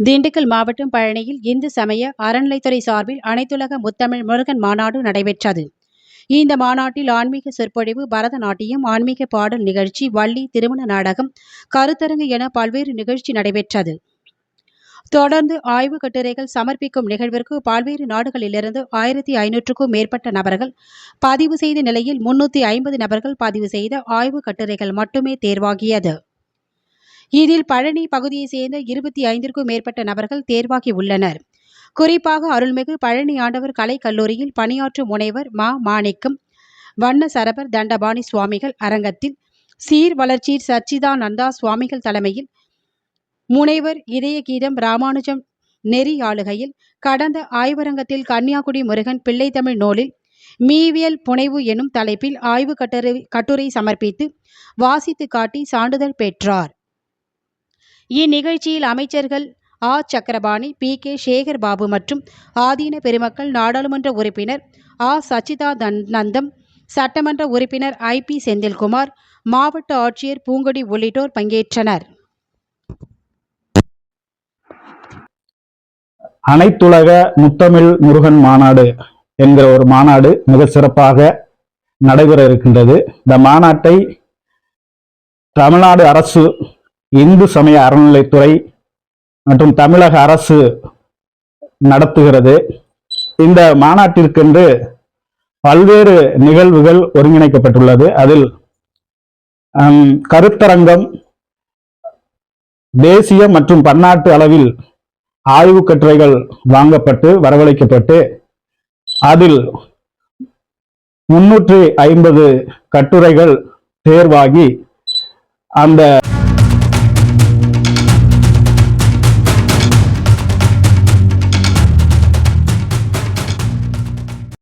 திண்டுக்கல் மாவட்டம் பழனியில் இந்து சமய அறநிலைத்துறை சார்பில் அனைத்துலக முத்தமிழ் முருகன் மாநாடு நடைபெற்றது. இந்த மாநாட்டில் ஆன்மீக சொற்பொழிவு பரதநாட்டியம் ஆன்மீக பாடல் நிகழ்ச்சி வள்ளி திருமண நாடகம் கருத்தரங்கு என பல்வேறு நிகழ்ச்சி நடைபெற்றது. தொடர்ந்து ஆய்வுக் கட்டுரைகள் சமர்ப்பிக்கும் நிகழ்விற்கு பல்வேறு நாடுகளிலிருந்து ஆயிரத்தி ஐநூற்றுக்கும் மேற்பட்ட நபர்கள் பதிவு செய்த நிலையில் முன்னூற்றி ஐம்பது நபர்கள் பதிவு செய்த ஆய்வுக் கட்டுரைகள் மட்டுமே தேர்வாகியது. இதில் பழனி பகுதியைச் சேர்ந்த இருபத்தி ஐந்திற்கும் மேற்பட்ட நபர்கள் தேர்வாகி உள்ளனர். குறிப்பாக அருள்மிகு பழனி ஆண்டவர் கலைக் கல்லூரியில் பணியாற்றும் முனைவர் மா. மாணிக்கம் வண்ண சரபர் தண்டபாணி சுவாமிகள் அரங்கத்தில் சீர் வளர்ச்சி சச்சிதானந்தா சுவாமிகள் தலைமையில் முனைவர் இதய கீதம் ராமானுஜம் நெறி ஆளுகையில் கடந்த ஆய்வரங்கத்தில் கன்னியாகுடி முருகன் பிள்ளைத்தமிழ் நூலில் மீவியல் புனைவு எனும் தலைப்பில் ஆய்வு கட்டுரை கட்டுரை சமர்ப்பித்து வாசித்து காட்டி சான்றிதழ் பெற்றார். இந்நிகழ்ச்சியில் அமைச்சர்கள் ஆ. சக்கரபாணி பி. கே. சேகர் பாபு மற்றும் ஆதீன பெருமக்கள் நாடாளுமன்ற உறுப்பினர் ஆ. சச்சிதானந்தம் சட்டமன்ற உறுப்பினர் ஐ. பி. செந்தில்குமார் மாவட்ட ஆட்சியர் பூங்கொடி உள்ளிட்டோர் பங்கேற்றனர். அனைத்துலக முத்தமிழ் முருகன் மாநாடு என்கிற ஒரு மாநாடு மிக சிறப்பாக நடைபெற இருக்கின்றது. இந்த மாநாட்டை தமிழ்நாடு அரசு இந்து சமய அறநிலைத்துறை மற்றும் தமிழக அரசு நடத்துகிறது. இந்த மாநாட்டிற்கென்று பல்வேறு நிகழ்வுகள் ஒருங்கிணைக்கப்பட்டுள்ளது. அதில் கருத்தரங்கம் தேசிய மற்றும் பன்னாட்டு அளவில் ஆய்வுக் கட்டுரைகள் வாங்கப்பட்டு வரவழைக்கப்பட்டு அதில் முன்னூற்றி ஐம்பது கட்டுரைகள் தேர்வாகி அந்த